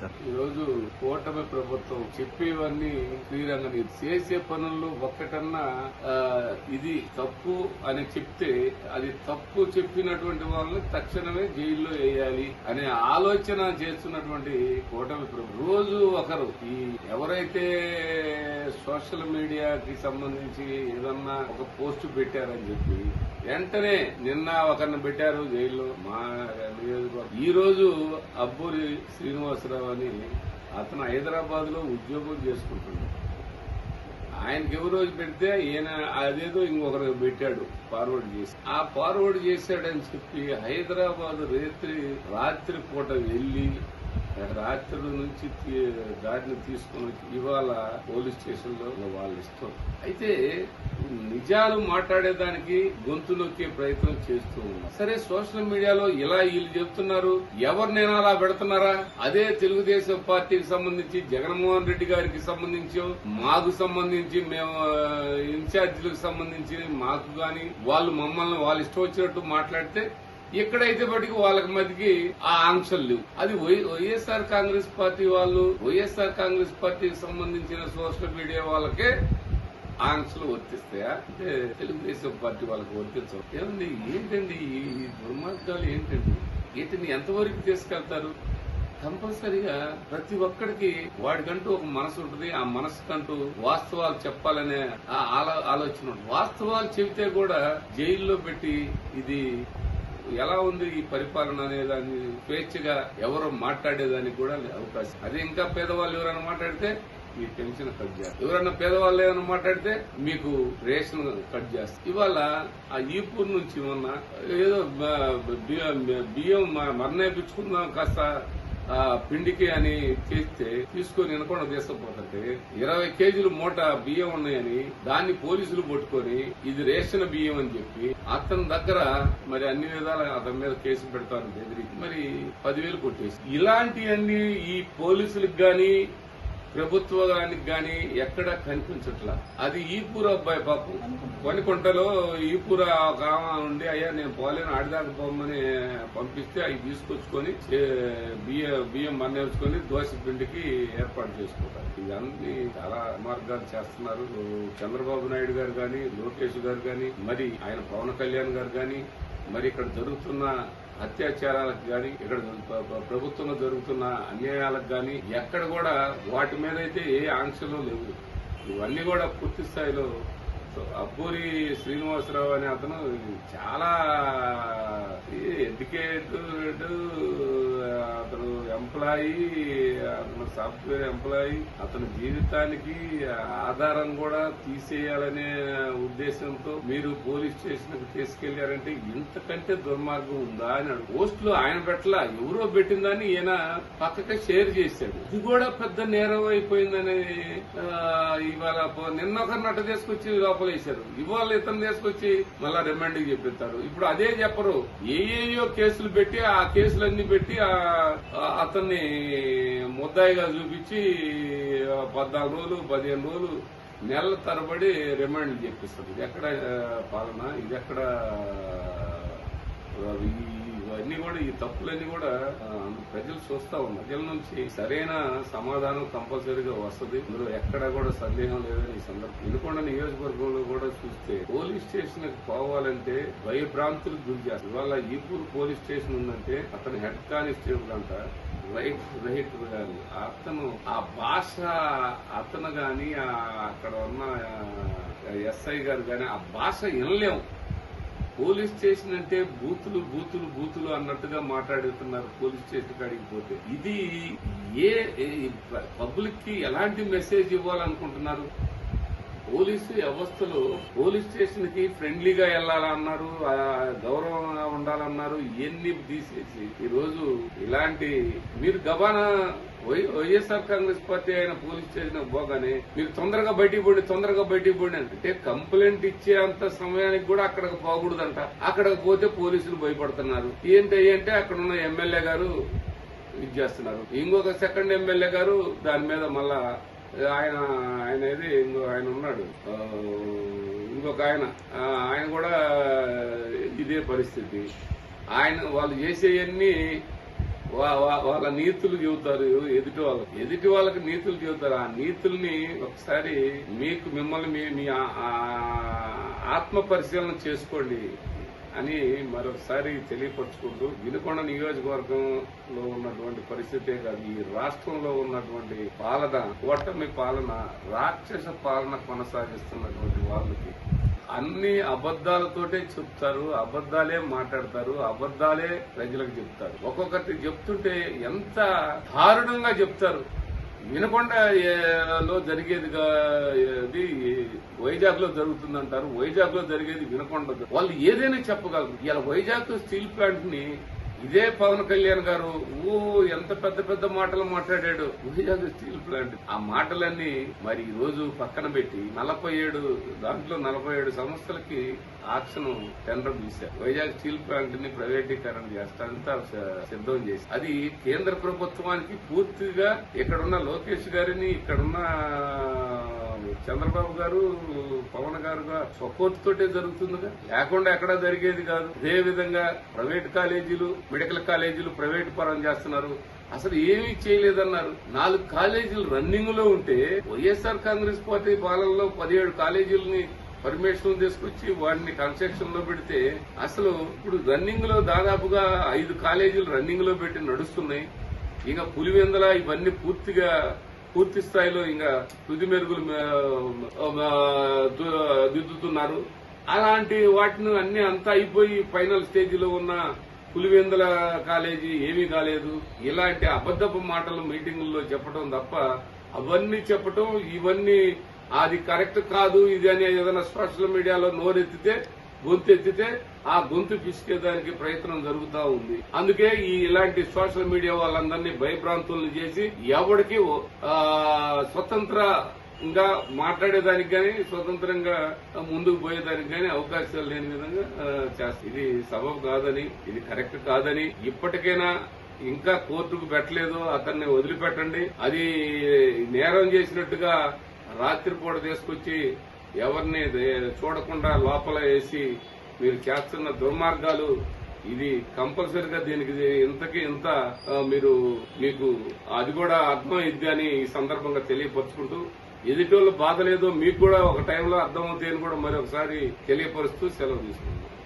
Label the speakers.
Speaker 1: చెప్పండి సార్.
Speaker 2: ఈరోజు కూటమి ప్రభుత్వం చెప్పేవన్నీ శ్రీరంగం చేసే పనుల్లో ఒక్కటన్నా ఇది తప్పు అని చెప్తే అది తప్పు చెప్పినటువంటి వాళ్ళని తక్షణమే జైల్లో వేయాలి అనే ఆలోచన చేస్తున్నటువంటి కూటమి ప్రభుత్వం. రోజు ఒకరు ఈ ఎవరైతే సోషల్ మీడియాకి సంబంధించి ఏదన్నా ఒక పోస్ట్ పెట్టారని చెప్పి వెంటనే నిన్న ఒకరిని పెట్టారు జైల్లో మా నియోజకవర్గం. ఈ రోజు అబ్బూరి శ్రీనివాసరావు అని అతను హైదరాబాద్లో ఉద్యోగం చేసుకుంటున్నాడు. ఆయనకి ఎవరు రోజు పెడితే ఈయన అదేదో ఇంకొకరు పెట్టాడు ఫార్వర్డ్ చేసి. ఆ ఫార్వర్డ్ చేశాడని చెప్పి హైదరాబాద్ రాత్రి రాత్రి పూట వెళ్ళి రాత్రి నుంచి తీ- దాటిని తీసుకుని వచ్చి ఇవాళ పోలీస్ స్టేషన్లో వాళ్ళ ఇష్టం. అయితే నిజాలు మాట్లాడేదానికి గొంతు నొక్కే ప్రయత్నం చేస్తూ ఉన్నారు సరే సోషల్ మీడియాలో ఇలా వీళ్ళు చెప్తున్నారు ఎవరినైనా అలా పెడుతున్నారా? అదే తెలుగుదేశం పార్టీకి సంబంధించి జగన్మోహన్ రెడ్డి గారికి సంబంధించి మాకు సంబంధించి మేము ఇన్ఛార్జీలకు సంబంధించి మాకు గాని వాళ్ళు మమ్మల్ని వాళ్ళు ఇష్టం వచ్చినట్టు మాట్లాడితే ఎక్కడైతే బట్టికి వాళ్ళకి మధ్యకి ఆ ఆంక్షలు లేవు. అది వై- వైఎస్ఆర్ కాంగ్రెస్ పార్టీ వాళ్ళు వైఎస్ఆర్ కాంగ్రెస్ పార్టీకి సంబంధించిన సోషల్ మీడియా వాళ్ళకే ఆంక్షలు వర్తిస్తాయా? అంటే తెలుగుదేశం పార్టీ వాళ్ళకి వర్తించవు. ఏమండి ఏంటండి ఈ దుర్మార్గాలు ఏంటండి? వీటిని ఎంతవరకు తీసుకెళ్తారు? కంపల్సరిగా ప్రతి ఒక్కడికి వాడికంటూ ఒక మనసు ఉంటుంది. ఆ మనసుకంటూ వాస్తవాలు చెప్పాలనే ఆ ఆలో- ఆలోచన ఉంటుంది. వాస్తవాలు చెబితే కూడా జైల్లో పెట్టి ఇది ఎలా ఉంది ఈ పరిపాలన అనే దాన్ని స్వేచ్ఛగా ఎవరు మాట్లాడేదానికి కూడా అవకాశం. అదే ఇంకా పేదవాళ్ళు ఎవరైనా మాట్లాడితే మీకు పెన్షన్ కట్ చేస్తారు ఎవరైనా పేదవాళ్ళు ఏమైనా మాట్లాడితే మీకు రేషన్ కట్ చేస్తారు ఇవాళ ఆ ఈపూర్ నుంచి మొన్న ఏదో బియ్యం బియ్యం మరణేపించుకుందాం కాస్త ఆ పిండికి అని చేస్తే తీసుకొని వినకుండా తీసుకుపోతుంటే ఇరవై కేజీలు మూట బియ్యం ఉన్నాయని దాన్ని పోలీసులు పట్టుకొని ఇది రేషన్ బియ్యం అని చెప్పి అతని దగ్గర మరి అన్ని విధాల అతని మీద కేసు పెడతారు బెదిరించి మరి పదివేలు కొట్టేసి. ఇలాంటివన్నీ ఈ పోలీసులకు గాని ప్రభుత్వానికి గాని ఎక్కడ కనిపించట్లా. అది ఈపూర అబ్బాయి పాపం. కొనికొంటలో ఈపూర ఒక ఉండి అయ్యా నేను పోలేను ఆడదాకా పోమని పంపిస్తే అవి తీసుకొచ్చుకొని బియ్యం బియ్యం మన్నేసుకొని దోశ పిండికి ఏర్పాటు చేసుకుంటారు. ఇవన్నీ చాలా మార్గాలు చేస్తున్నారు. చంద్రబాబు నాయుడు గారు కానీ లోకేష్ గారు కానీ మరి ఆయన పవన్ కళ్యాణ్ గారు కానీ మరి ఇక్కడ జరుగుతున్న అత్యాచారాలకు గాని ఇక్కడ ప్రభుత్వంలో జరుగుతున్న అన్యాయాలకు గాని ఎక్కడ కూడా వాటి మీద అయితే ఏ ఆంక్షలు లేవు. ఇవన్నీ కూడా పూర్తి స్థాయిలో సో అబ్బూరి శ్రీనివాసరావు అనే అతను చాలా ఎడ్యుకేటెడ్ అతను ఎంప్లాయీ అతను సాఫ్ట్వేర్ ఎంప్లాయీ అతని జీవితానికి ఆధారం కూడా తీసేయాలనే ఉద్దేశంతో మీరు పోలీస్ స్టేషన్కి తీసుకెళ్ళారంటే ఇంతకంటే దుర్మార్గం ఉందా అని పోస్టులు ఆయన పెట్టలా ఎవరో పెట్టిందని ఈయన పక్కకి షేర్ చేశాడు. ఇది కూడా పెద్ద నేరం అయిపోయిందని ఇవాళ నిన్న ఒక నట తీసుకొచ్చి లోపలేశారు. ఇవాళ ఇతను తీసుకొచ్చి మళ్ళా రిమాండ్ చెప్పిస్తారు. ఇప్పుడు అదే చెప్పరు. ఏఏయో కేసులు పెట్టి ఆ కేసులన్నీ పెట్టి అతను అతన్ని ముద్దాయిగా చూపించి పద్నాలుగు రోజులు పదిహేను రోజులు నెలల తరబడి రిమాండ్ చెప్పిస్తారు ఇది ఎక్కడ పాలన? ఇది ఎక్కడ ఈ ఇవన్నీ కూడా ఈ తప్పులన్నీ కూడా ప్రజలు చూస్తా ఉన్నారు. ప్రజల నుంచి సరైన సమాధానం కంపల్సరీగా వస్తుంది. ఇందులో ఎక్కడ కూడా సందేహం లేదని ఈ సందర్భం. వినుకొండ నియోజకవర్గంలో కూడా చూస్తే పోలీస్ స్టేషన్ పోవాలంటే భయభ్రాంతులకు గురి చేస్తారు. ఇవాళ ఈపూర్ పోలీస్ స్టేషన్ ఉందంటే అతను హెడ్ కానిస్టేబుల్ అంట రైట్ రైట్ గారు అతను ఆ భాష అతను గాని అక్కడ ఉన్న ఎస్ఐ గారు గాని ఆ భాష వినలేము. పోలీస్ స్టేషన్ అంటే బూతులు బూతులు బూతులు అన్నట్టుగా మాట్లాడుతున్నారు పోలీస్ స్టేషన్ కాడికి పోతే. ఇది ఏ పబ్లిక్కి ఎలాంటి మెసేజ్ ఇవ్వాలనుకుంటున్నారు? పోలీసు వ్యవస్థలో పోలీస్ స్టేషన్కి ఫ్రెండ్లీగా వెళ్ళాలన్నారు గౌరవంగా ఉండాలన్నారు ఇవన్నీ తీసేసి ఈ రోజు ఇలాంటి మీరు గబానా వై- వైఎస్ఆర్ కాంగ్రెస్ పార్టీ అయిన పోలీస్ స్టేషన్ పోగానే మీరు తొందరగా బయటికి పోండి తొందరగా బయటికి పోండి అంటే కంప్లైంట్ ఇచ్చే అంత సమయానికి కూడా అక్కడికి పోకూడదంట. అక్కడికి పోతే పోలీసులు భయపడుతున్నారు. ఏంటి అంటే అక్కడ ఉన్న ఎమ్మెల్యే గారు ఇది చేస్తున్నారు. ఇంకొక సెకండ్ ఎమ్మెల్యే గారు దాని మీద మళ్ళా ఆయన ఆయన ఇది ఇంకో ఆయన ఉన్నాడు. ఇంకొక ఆయన. ఆయన కూడా ఇదే పరిస్థితి. ఆయన వాళ్ళు చేసేవన్నీ వా- వాళ్ళ నీతులు చెబుతారు ఎదుటి వాళ్ళకి. ఎదుటి వాళ్ళకి నీతులు చెబుతారు. ఆ నీతుల్ని ఒకసారి మీకు మిమ్మల్ని మీ మీ ఆ ఆత్మ పరిశీలన చేసుకోండి. అని మరొకసారి తెలియపరుచుకుంటూ వినుకొండ నియోజకవర్గంలో ఉన్నటువంటి పరిస్థితే కాదు ఈ రాష్ట్రంలో ఉన్నటువంటి పాలన ఓటమి పాలన రాక్షస పాలన కొనసాగిస్తున్నటువంటి వాళ్ళకి అన్ని అబద్దాలతోటే చెప్తారు అబద్దాలే మాట్లాడతారు అబద్దాలే ప్రజలకు చెప్తారు. ఒక్కొక్కటి చెప్తుంటే ఎంత దారుణంగా చెప్తారు. వినకొండ లో జరిగేది ఇది వైజాగ్లో జరుగుతుందంటారు. వైజాగ్లో జరిగేది వినకొండ వాళ్ళు ఏదైనా చెప్పగలరు. ఇలా వైజాగ్ స్టీల్ ప్లాంట్ని ఇదే పవన్ కళ్యాణ్ గారు ఓ ఎంత పెద్ద పెద్ద మాటలు మాట్లాడాడు. Vizag steel plant. ఆ మాటలన్నీ మరి ఈ రోజు పక్కన పెట్టి నలభై ఏడు దాంట్లో నలభై ఏడు సంస్థలకి ఆక్షన్ టెండర్ తీశారు. వైజాగ్ స్టీల్ ప్లాంట్ని ప్రైవేటీకరణ చేస్తానంతా సిద్ధం చేసి. అది కేంద్ర ప్రభుత్వానికి పూర్తిగా ఇక్కడున్న లోకేష్ గారిని ఇక్కడున్న చంద్రబాబు గారు పవన్ గారు సపోర్ట్ తోటే జరుగుతుందిగా. లేకుండా ఎక్కడా జరిగేది కాదు. అదే విధంగా ప్రైవేట్ కాలేజీలు మెడికల్ కాలేజీలు ప్రైవేట్ పరం చేస్తున్నారు. అసలు ఏమీ చేయలేదన్నారు. నాలుగు కాలేజీలు రన్నింగ్లో ఉంటే వైఎస్ఆర్ కాంగ్రెస్ పార్టీ పాలనలో పదిహేడు కాలేజీలని పర్మిషన్ తీసుకొచ్చి వాటిని కన్స్ట్రక్షన్లో పెడితే అసలు ఇప్పుడు రన్నింగ్లో దాదాపుగా ఐదు కాలేజీలు రన్నింగ్లో పెట్టి నడుస్తున్నాయి. ఇంకా పులివెందల ఇవన్నీ పూర్తిగా పూర్తి స్థాయిలో ఇంకా తుది మెరుగులు దిద్దుతున్నారు. అలాంటి వాటిని అన్ని అంతా అయిపోయి ఫైనల్ స్టేజ్లో ఉన్న పులివెందుల కాలేజీ ఏమీ కాలేదు. ఇలాంటి అబద్దపు మాటలు మీటింగుల్లో చెప్పడం తప్ప అవన్నీ చెప్పటం ఇవన్నీ అది కరెక్ట్ కాదు ఇది అని ఏదైనా సోషల్ మీడియాలో నోరెత్తితే గొంతు ఎత్తితే ఆ గొంతు పిసికేదానికి ప్రయత్నం జరుగుతూ ఉంది. అందుకే ఈ ఇలాంటి సోషల్ మీడియా వాళ్ళందరినీ భయభ్రాంతులను చేసి ఎవరికి స్వతంత్ర స్వతంత్రంగా మాట్లాడేదానికి గాని స్వతంత్రంగా ముందుకు పోయేదానికి గాని అవకాశాలు లేని విధంగా చేస్తాయి ఇది సబబు కాదని ఇది కరెక్ట్ కాదని ఇప్పటికైనా ఇంకా కోర్టుకు పెట్టలేదు అతన్ని వదిలిపెట్టండి. అది నేరం చేసినట్టుగా రాత్రిపూట తీసుకొచ్చి ఎవరిని చూడకుండా లోపల వేసి మీరు చేస్తున్న దుర్మార్గాలు ఇది కంపల్సరిగా దీనికి ఇంతకి ఇంత మీరు మీకు అది కూడా అర్థమైద్ది అని ఈ సందర్భంగా తెలియపరుచుకుంటూ ఎదుటోళ్ళు బాధ లేదో మీకు కూడా ఒక టైంలో అర్థమవుతాయని కూడా మరి ఒకసారి తెలియపరుస్తూ సెలవు తీసుకుంటున్నాను